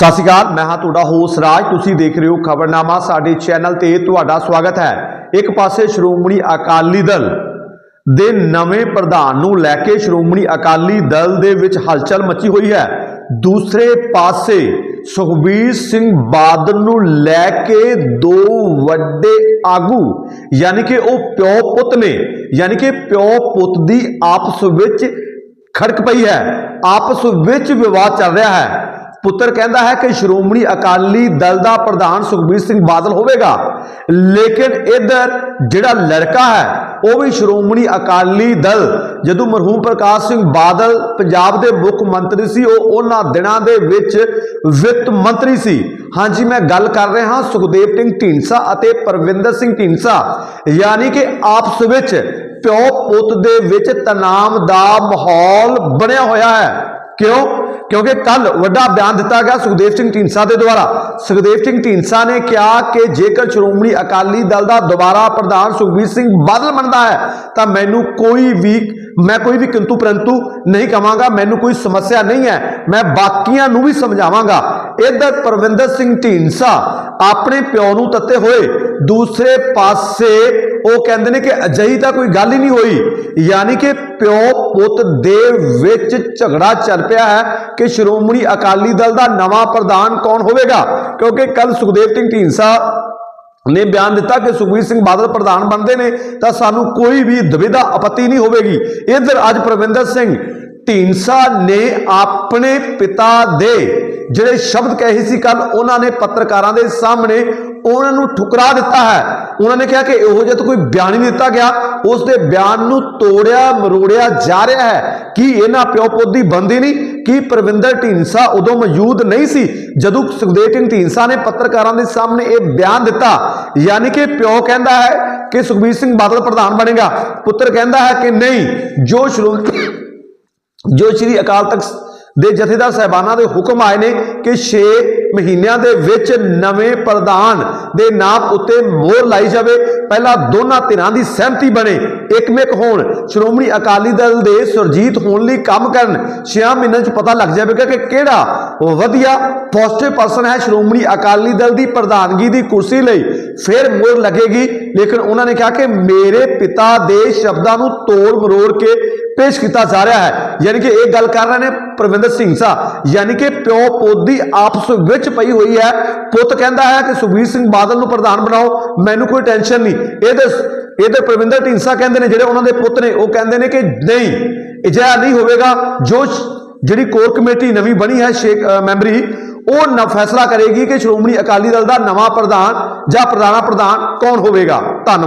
ਸਤਿ ਸ਼੍ਰੀ ਅਕਾਲ, ਮੈਂ ਹਾਂ ਤੁਹਾਡਾ ਹੋਸ ਰਾਜ। ਤੁਸੀਂ ਦੇਖ ਰਹੇ ਹੋ ਖਬਰਨਾਮਾ, ਸਾਡੇ ਚੈਨਲ ਤੇ ਤੁਹਾਡਾ ਸਵਾਗਤ ਹੈ। ਇੱਕ ਪਾਸੇ ਸ਼੍ਰੋਮਣੀ ਅਕਾਲੀ ਦਲ ਦੇ ਨਵੇਂ ਪ੍ਰਧਾਨ ਨੂੰ ਲੈ ਕੇ ਸ਼੍ਰੋਮਣੀ ਅਕਾਲੀ ਦਲ ਦੇ ਵਿੱਚ ਹਲਚਲ ਮਚੀ ਹੋਈ ਹੈ। ਦੂਸਰੇ ਪਾਸੇ ਸੁਖਬੀਰ ਸਿੰਘ ਬਾਦਲ ਨੂੰ ਲੈ ਕੇ ਦੋ ਵੱਡੇ ਆਗੂ, ਯਾਨੀ ਕਿ ਉਹ ਪਿਓ ਪੁੱਤ ਨੇ, ਯਾਨੀ ਕਿ ਪਿਓ ਪੁੱਤ ਦੀ ਆਪਸ ਵਿੱਚ ਖੜਕ ਪਈ ਹੈ। ਆਪਸ ਵਿੱਚ ਵਿਵਾਦ ਚੱਲ ਰਿਹਾ ਹੈ। ਪੁੱਤਰ ਕਹਿੰਦਾ ਹੈ ਕਿ ਸ਼੍ਰੋਮਣੀ ਅਕਾਲੀ ਦਲ ਦਾ ਪ੍ਰਧਾਨ ਸੁਖਬੀਰ ਸਿੰਘ ਬਾਦਲ ਹੋਵੇਗਾ। ਲੇਕਿਨ ਇਧਰ ਜਿਹੜਾ ਲੜਕਾ ਹੈ, ਉਹ ਵੀ ਸ਼੍ਰੋਮਣੀ ਅਕਾਲੀ ਦਲ। ਜਦੋਂ ਮਰਹੂਮ ਪ੍ਰਕਾਸ਼ ਸਿੰਘ ਬਾਦਲ ਪੰਜਾਬ ਦੇ ਮੁੱਖ ਮੰਤਰੀ ਸੀ, ਉਹ ਉਹਨਾਂ ਦਿਨਾਂ ਦੇ ਵਿੱਚ ਵਿੱਤ ਮੰਤਰੀ ਸੀ। ਹਾਂਜੀ, ਮੈਂ ਗੱਲ ਕਰ ਰਿਹਾ ਹਾਂ ਸੁਖਦੇਵ ਸਿੰਘ ਢੀਂਡਸਾ ਅਤੇ ਪਰਵਿੰਦਰ ਸਿੰਘ ਢੀਂਡਸਾ। ਯਾਨੀ ਕਿ ਆਪਸ ਵਿੱਚ ਪਿਓ ਪੁੱਤ ਦੇ ਵਿੱਚ ਤਣਾਅ ਦਾ ਮਾਹੌਲ ਬਣਿਆ ਹੋਇਆ ਹੈ। ਕਿਉਂ? ਕਿਉਂਕਿ ਕੱਲ ਵੱਡਾ ਬਿਆਨ ਦਿੱਤਾ ਗਿਆ ਸੁਖਦੇਵ ਸਿੰਘ ਢੀਂਡਸਾ ਦੇ ਦੁਆਰਾ। ਸੁਖਦੇਵ ਸਿੰਘ ਢੀਂਡਸਾ ਨੇ ਕਿਹਾ ਕਿ ਜੇਕਰ ਸ਼੍ਰੋਮਣੀ ਅਕਾਲੀ ਦਲ ਦਾ ਦੁਬਾਰਾ ਪ੍ਰਧਾਨ ਸੁਖਬੀਰ ਸਿੰਘ ਬਾਦਲ ਬਣਦਾ ਹੈ, ਤਾਂ ਮੈਨੂੰ ਕੋਈ ਵੀ, ਮੈਂ ਕੋਈ ਵੀ ਕਿੰਤੂ ਪਰੰਤੂ ਨਹੀਂ ਕਵਾਂਗਾ ਮੈਨੂੰ ਕੋਈ ਸਮੱਸਿਆ ਨਹੀਂ ਹੈ। ਮੈਂ ਬਾਕੀਆਂ ਨੂੰ ਵੀ ਸਮਝਾਵਾਂਗਾ। ਇਧਰ ਪਰਵਿੰਦਰ ਸਿੰਘ ਢੀਂਡਸਾ ਆਪਣੇ ਪਿਓ ਨੂੰ ਤੱਤੇ ਹੋਏ। ਦੂਸਰੇ ਪਾਸੇ ਉਹ ਕਹਿੰਦੇ ਨੇ ਕਿ ਅਜਿਹੀ ਤਾਂ ਕੋਈ ਗੱਲ ਹੀ ਨਹੀਂ ਹੋਈ। ਯਾਨੀ ਕਿ ਪਿਓ ਪੁੱਤ ਦੇ ਵਿੱਚ ਝਗੜਾ ਚੱਲ ਪਿਆ ਹੈ ਕਿ ਸ਼੍ਰੋਮਣੀ ਅਕਾਲੀ ਦਲ ਦਾ ਨਵਾਂ ਪ੍ਰਧਾਨ ਕੌਣ ਹੋਵੇਗਾ? ਕਿਉਂਕਿ ਕੱਲ ਸੁਖਦੇਵ ਸਿੰਘ ਢੀਂਡਸਾ ਨੇ ਬਿਆਨ ਦਿੱਤਾ ਕਿ ਸੁਖਬੀਰ ਸਿੰਘ ਬਾਦਲ ਪ੍ਰਧਾਨ ਬਣਦੇ ਨੇ, ਤਾਂ ਸਾਨੂੰ ਕੋਈ ਵੀ ਦੁਵਿਧਾ ਆਪੱਤੀ ਨਹੀਂ ਹੋਵੇਗੀ। ਇਧਰ ਅੱਜ ਪ੍ਰਵਿੰਦਰ ਸਿੰਘ ਢੀਂਡਸਾ ਨੇ ਆਪਣੇ ਪਿਤਾ ਦੇ ਜਿਹੜੇ ਸ਼ਬਦ ਕਹੇ ਸੀ ਕੱਲ, ਉਹਨਾਂ ਨੇ ਪੱਤਰਕਾਰਾਂ ਦੇ ਸਾਹਮਣੇ ਉਹਨਾਂ ਨੂੰ ਠੁਕਰਾ ਦਿੱਤਾ ਹੈ। ਉਹਨਾਂ ਨੇ ਕਿਹਾ ਕਿ ਇਹੋ ਜਿਹਾ ਤਾਂ ਕੋਈ ਬਿਆਨ ਹੀ ਨਹੀਂ ਦਿੱਤਾ ਗਿਆ। ਉਸ ਦੇ ਬਿਆਨ ਨੂੰ ਤੋੜਿਆ, ਮਰੋੜਿਆ ਜਾ ਰਿਹਾ ਹੈ। ਕਿ ਇਹਨਾਂ ਪਿਓ ਪੁੱਤ ਦੀ ਬੰਦੀ ਨਹੀਂ? ਕੀ ਪ੍ਰਵਿੰਦਰ ਢੀਂਡਸਾ ਉਦੋਂ ਮੌਜੂਦ ਨਹੀਂ ਸੀ? ਜਦੋਂ ਸੁਖਦੇਵ ਸਿੰਘ ਢੀਂਡਸਾ ਨੇ ਪੱਤਰਕਾਰਾਂ ਦੇ ਸਾਹਮਣੇ ਇਹ ਬਿਆਨ ਦਿੱਤਾ, ਯਾਨੀ ਕਿ ਪਿਓ ਕਹਿੰਦਾ ਹੈ ਕਿ ਸੁਖਬੀਰ ਸਿੰਘ ਬਾਦਲ ਪ੍ਰਧਾਨ ਬਣੇਗਾ। ਪੁੱਤਰ ਕਹਿੰਦਾ ਹੈ ਕਿ ਨਹੀਂ, ਜੋ ਸ਼੍ਰੋਮਣੀ ਜੋ ਸ਼੍ਰੀ ਅਕਾਲ ਤਖਤ ਦੇ ਜਥੇਦਾਰ ਸਾਹਿਬਾਨਾਂ ਦੇ ਹੁਕਮ ਆਏ ਨੇ ਕਿ 6 ਮਹੀਨਿਆਂ ਦੇ ਵਿੱਚ ਨਵੇਂ ਪ੍ਰਧਾਨ ਦੇ ਨਾਮ ਉੱਤੇ ਮੋਹਰ ਲਾਈ ਜਾਵੇ। ਪਹਿਲਾਂ ਦੋਨਾਂ ਧਿਰਾਂ ਦੀ ਸਹਿਮਤੀ ਬਣੇ। ਇੱਕਮਿਕ ਹੋਣ। ਸ਼੍ਰੋਮਣੀ ਅਕਾਲੀ ਦਲ ਦੇ ਸੁਰਜੀਤ ਹੋਣ ਲਈ ਕੰਮ ਕਰਨ। 6 ਮਹੀਨਿਆਂ 'ਚ ਪਤਾ ਲੱਗ ਜਾਵੇਗਾ ਕਿ ਕਿਹੜਾ ਵਧੀਆ ਪੋਜ਼ਿਟਿਵ ਪਰਸਨ ਹੈ ਸ਼੍ਰੋਮਣੀ ਅਕਾਲੀ ਦਲ ਦੀ ਪ੍ਰਧਾਨਗੀ ਦੀ ਕੁਰਸੀ ਲਈ। ਫਿਰ ਮੋਹਰ ਲੱਗੇਗੀ। ਲੇਕਿਨ ਉਹਨਾਂ ਨੇ ਕਿਹਾ ਕਿ ਮੇਰੇ ਪਿਤਾ ਦੇ ਸ਼ਬਦਾਂ ਨੂੰ ਤੋੜ ਮਰੋੜ ਕੇ ਪੇਸ਼ ਕੀਤਾ ਜਾ ਰਿਹਾ ਹੈ। ਯਾਨੀ ਕਿ ਇਹ ਗੱਲ ਕਰ ਰਹੇ ਨੇ ਪ੍ਰਵਿੰਦਰ ਸਿੰਘ ਸਾ। ਯਾਨੀ ਕਿ ਪਿਓ ਪੁੱਤ ਦੀ ਆਪਸ ਵਿੱਚ ਪਈ ਹੋਈ ਹੈ। ਪੁੱਤ ਕਹਿੰਦਾ ਹੈ ਕਿ ਸੁਖਬੀਰ ਸਿੰਘ ਬਾਦਲ ਨੂੰ ਪ੍ਰਧਾਨ ਬਣਾਓ। ਮੈਨੂੰ ਕੋਈ ਟੈਨਸ਼ਨ ਨਹੀਂ। ਇਹਦੇ ਇਹਦੇ ਪ੍ਰਵਿੰਦਰ ਢੀਂਡਸਾ ਕਹਿੰਦੇ ਨੇ, ਜਿਹੜੇ ਉਹਨਾਂ ਦੇ ਪੁੱਤ ਨੇ, ਉਹ ਕਹਿੰਦੇ ਨੇ ਕਿ ਨਹੀਂ, ਅਜਿਹਾ ਨਹੀਂ ਹੋਵੇਗਾ। ਜੋ ਜਿਹੜੀ ਕੋਰ ਕਮੇਟੀ ਨਵੀਂ ਬਣੀ ਹੈ, ਸ਼ੇਖ ਮੈਂਬਰੀ, ਉਹ ਨ, ਫੈਸਲਾ ਕਰੇਗੀ ਕਿ ਸ਼੍ਰੋਮਣੀ ਅਕਾਲੀ ਦਲ ਦਾ ਨਵਾਂ ਪ੍ਰਧਾਨ ਜਾਂ ਪ੍ਰਧਾਨਾ ਪ੍ਰਧਾਨ ਕੌਣ ਹੋਵੇਗਾ। ਧੰਨਵਾਦ।